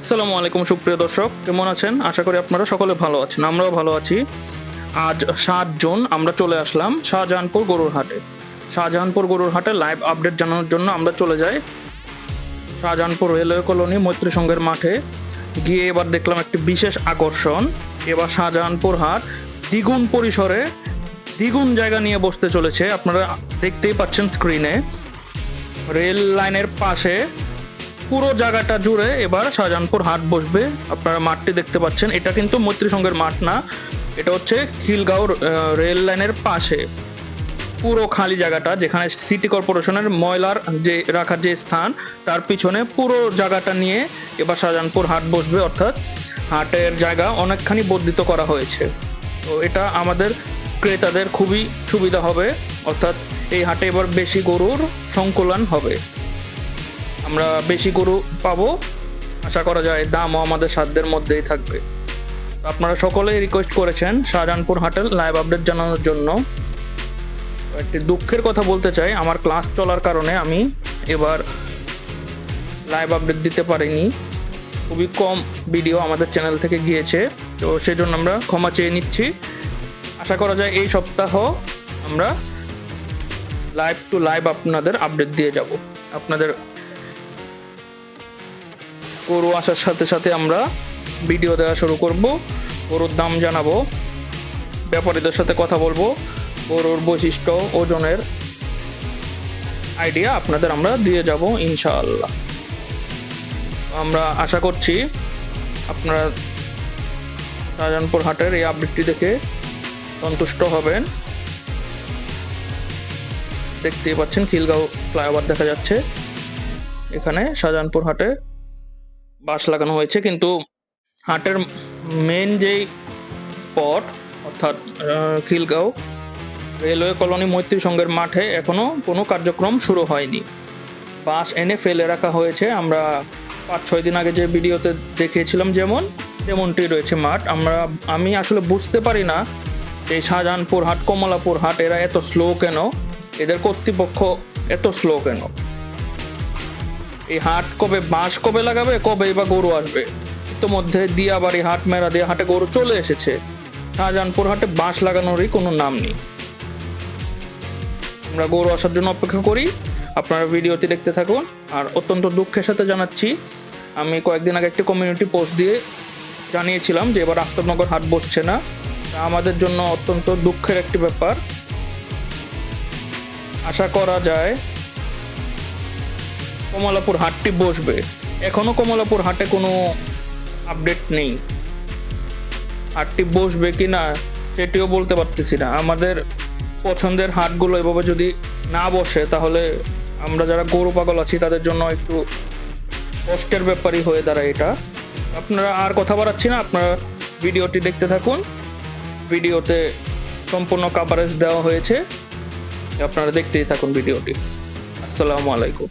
আসসালামু আলাইকুম, সুপ্রিয় দর্শক। কেমন আছেন? আশা করি আপনারা সকলে ভালো আছেন, আমরাও ভালো আছি। আজ সাত জুন, আমরা চলে আসলাম শাহজাহানপুর গরুর হাটে। শাহজাহানপুর গরুর হাটে লাইভ আপডেট জানানোর জন্য আমরা চলে যাই। শাহজাহানপুর রেলওয়ে কলোনি মৈত্রী সংঘের মাঠে। গিয়ে এবার দেখলাম একটি বিশেষ আকর্ষণ। এবার শাহজাহানপুর হাট দ্বিগুণ পরিসরে, দ্বিগুণ জায়গা নিয়ে বসতে চলেছে। আপনারা দেখতেই পাচ্ছেন স্ক্রিনে রেল লাইনের পাশে পুরো জায়গাটা জুড়ে এবার শাহজাহানপুর হাট বসবে। আপনারা মাঠটি দেখতে পাচ্ছেন। এটা কিন্তু মৈত্রী সংঘের মাঠ না। এটা হচ্ছে খিলগাঁও রেল লাইনের পাশে। পুরো খালি জায়গাটা, যেখানে সিটি কর্পোরেশনের ময়লার যে, রাখার যে স্থান, তার পিছনে পুরো জায়গাটা নিয়ে এবার শাহজাহানপুর হাট বসবে। অর্থাৎ হাটের জায়গা অনেকখানি বর্ধিত করা হয়েছে। তো এটা আমাদের ক্রেতাদের খুবই সুবিধা হবে। অর্থাৎ এই হাটে এবার বেশি গরুর সংকুলন হবে। আমরা বেশি গরু পাবো। আশা করা যায় দামও আমাদের সাধ্যের মধ্যেই থাকবে। আপনারা সকলেই রিকোয়েস্ট করেছেন শাহজাহানপুর হাটের লাইভ আপডেট জানানোর জন্য। একটি দুঃখের কথা বলতে চাই, আমার ক্লাস চলার কারণে আমি এবার লাইভ আপডেট দিতে পারিনি। খুবই কম ভিডিও আমাদের চ্যানেল থেকে গিয়েছে, তো সেই জন্য আমরা ক্ষমা চেয়ে নিচ্ছি। আশা করা যায় এই সপ্তাহ আমরা লাইভ টু লাইভ আপনাদের আপডেট দিয়ে যাব। আপনাদের গরু আসার সাথে সাথে আমরা ভিডিও দেওয়া শুরু করব। গরুর দাম জানাব, ব্যাপারীদের সাথে কথা বলব, গরুর বৈশিষ্ট্য, ওজনের আইডিয়া আপনাদের আমরা দিয়ে যাব ইনশাআল্লাহ। আমরা আশা করছি আপনারা শাহজাহানপুর হাটের এই আপডেটটি দেখে সন্তুষ্ট হবেন। দেখতেই পাচ্ছেন খিলগাঁও ফ্লাইওভার দেখা যাচ্ছে। এখানে শাহজাহানপুর হাটে বাস লাগানো হয়েছে, কিন্তু হাটের মেন যেই স্পট অর্থাৎ খিলগাঁও রেলওয়ে কলোনি মৈত্রী সংঘের মাঠে এখনও কোনো কার্যক্রম শুরু হয়নি। বাস এনে ফেলে রাখা হয়েছে। আমরা পাঁচ, ছয় দিন আগে যে ভিডিওতে দেখিয়েছিলাম যেমন, তেমনটি রয়েছে মাঠ। আমরা, আমি আসলে বুঝতে পারি না এই শাহজাহানপুর হাট, কমলাপুর হাট, এরা এত স্লো কেন? এদের কর্তৃপক্ষ এত স্লো কেন? এই হাট কবে বাঁশ কবে লাগাবে, কবে বা গরু আসবে? ইতোমধ্যে দিয়াবাড়ি হাট মেরা দিয়ে হাটে গরু চলে এসেছে। শাহজাহানপুর হাটে বাঁশ লাগানোরই কোনো নাম নেই। আমরা গরু আসার জন্য অপেক্ষা করি। আপনারা ভিডিওটি দেখতে থাকুন। আর অত্যন্ত দুঃখের সাথে জানাচ্ছি, আমি কয়েকদিন আগে একটি কমিউনিটি পোস্ট দিয়ে জানিয়েছিলাম যে এবার আফতাবনগর হাট বসছে না। আমাদের জন্য অত্যন্ত দুঃখের একটি ব্যাপার। আশা করা যায় কমলাপুর হাটটি বসবে। এখনও কমলাপুর হাটে কোনো আপডেট নেই। হাটটি বসবে কি না সেটিও বলতে পারতেছি না। আমাদের পছন্দের হাটগুলো এভাবে যদি না বসে, তাহলে আমরা যারা গরু পাগল আছি, তাদের জন্য একটু কষ্টের ব্যাপারই হয়ে দাঁড়ায় এটা। আপনারা আর কথা বাড়াচ্ছি না, আপনারা ভিডিওটি দেখতে থাকুন। ভিডিওতে সম্পূর্ণ কাভারেজ দেওয়া হয়েছে। আপনারা দেখতেই থাকুন ভিডিওটি। আসসালামু আলাইকুম।